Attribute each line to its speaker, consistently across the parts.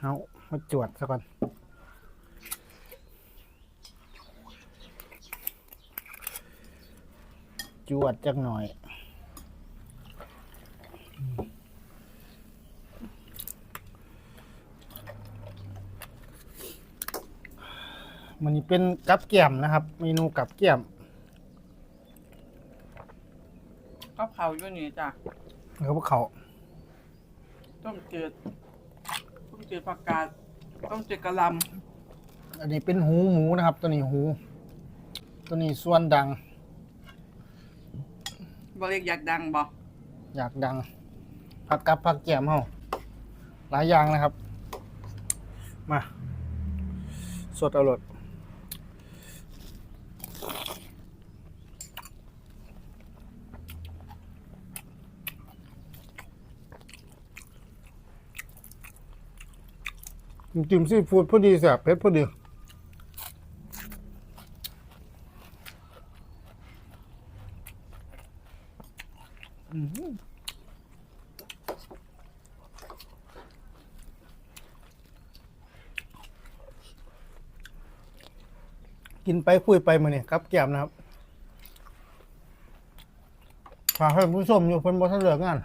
Speaker 1: เอามาจวดซะก่อนจวดจักหน่อยอืมมันนี้เป็นกับแก้มนะครับ เมนูกับแก้ม
Speaker 2: ก็เผาอยู่นี่จ้ะ
Speaker 1: แล้วก็เขา
Speaker 2: ต้มจืด ต้มจืดผักกาดต้มจืดกะหล
Speaker 1: อันนี้เป็นหูหมูนะครับ ตัวนี้หู ตัวนี้ส่วนดังำ
Speaker 2: บริกอยากดังบ่
Speaker 1: อยากดังผักกับผักแก้มเฮาหลายอย่างนะครับ มา สดเอา จิ้มซีฟู้ดพอดีแสบเผ็ดพอดีกินไปคุยไปมาเนี่ยครับแก้มนะครับฝากให้ผู้ชมอยู่เพิ่นบ่ทันเลิกงาน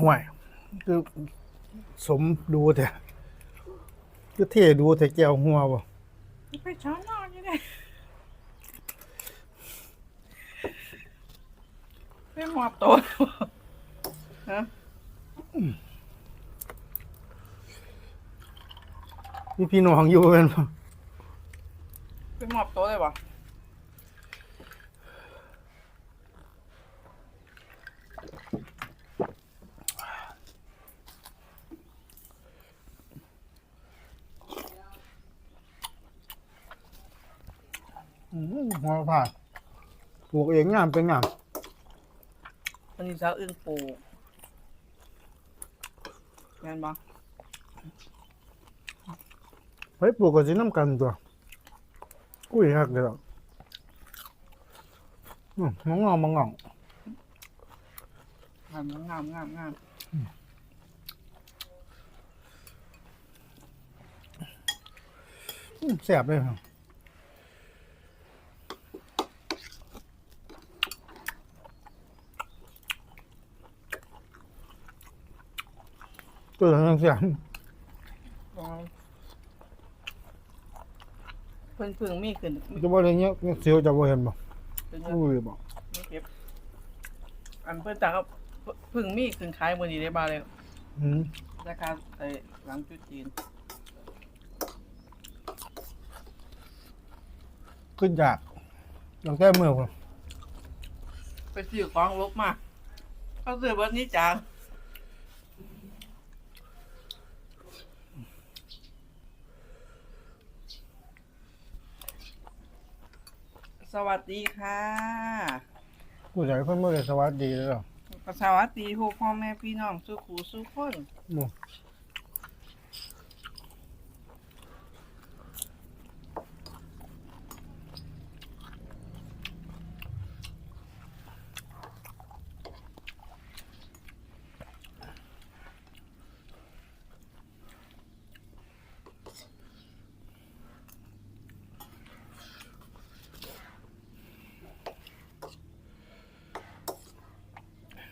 Speaker 1: ห่วยคือสมดูแต่คือเท่ดูแต่แก้วหัวบ่
Speaker 2: ไปช้อนนอนอยู่เลยไม่หมอบโตะฮะ
Speaker 1: มีพี่น้องอยู่เป็นบ่
Speaker 2: เป็นหมอบโตะเลยบ่
Speaker 1: หือหัวผ่านปลูกเองงามเป็นงาม
Speaker 2: วันนี้เช้าอึ้งปลูกแม่นบ่
Speaker 1: ไปปลูกก็สิน้ำกันตัวอุ้ยฮักเด้ออื้อมองงองมองงอง
Speaker 2: งามงามงามงาม
Speaker 1: อื้อแซ่บเลยครับ ตัวนั้นแซ่บ
Speaker 2: เพิ่นเพิ่งมีขึ้นมี
Speaker 1: จะบ่ได้เงี้ยเสียวจะบ่เห็นบ่
Speaker 2: ขึ้นเยอะ
Speaker 1: อุ้ยบ่
Speaker 2: มีเก็บอันเพิ่นต่างก็เพิ่งมีขึ้นขายมื้อนี้ได้บ่าเลย
Speaker 1: อืม
Speaker 2: ราคาไอ้หลังจุดจีน
Speaker 1: ขึ้นยากตั้งแต่มื้อพุ่น
Speaker 2: ไปซื้อของลบมาเขาซื้อวันนี้จาง สวัสดีค่ะ
Speaker 1: ผู้ใหญ่เพิ่นบ่ได้สวัสดีเลยเหรอ
Speaker 2: สวัสดีพวกพ่อแม่พี่น้องสุขูสุขคน
Speaker 1: หมู่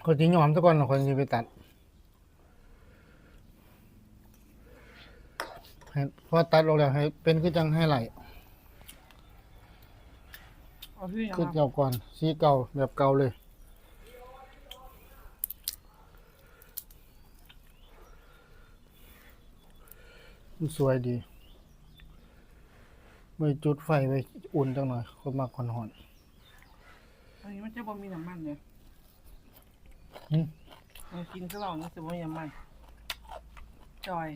Speaker 1: คนที่ยอมซะก่อนแล้วคนสิไปตัดให้พอตัดออกแล้วให้เป็นคือจังให้ไหล
Speaker 2: เอาที่ยัง
Speaker 1: คือ
Speaker 2: ไง
Speaker 1: เก่าก่อน สีเก่าแบบเก่าเลย มันสวยดีไม่จุดไฟไว้อุ่นจังหน่อยคนมากคนหอน
Speaker 2: อันนี้มันจะบ่มีน้ำมันเลย
Speaker 1: อืม
Speaker 2: มันกินข้าวเหล่านี่จะบ่มีน้ำมันจอย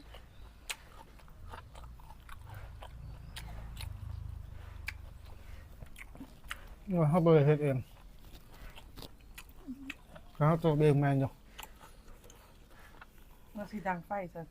Speaker 1: นี่ว่าเขาบริเฮ็ดเองเขาตัวเองแมนอยู่
Speaker 2: มันสีดังไฟซะ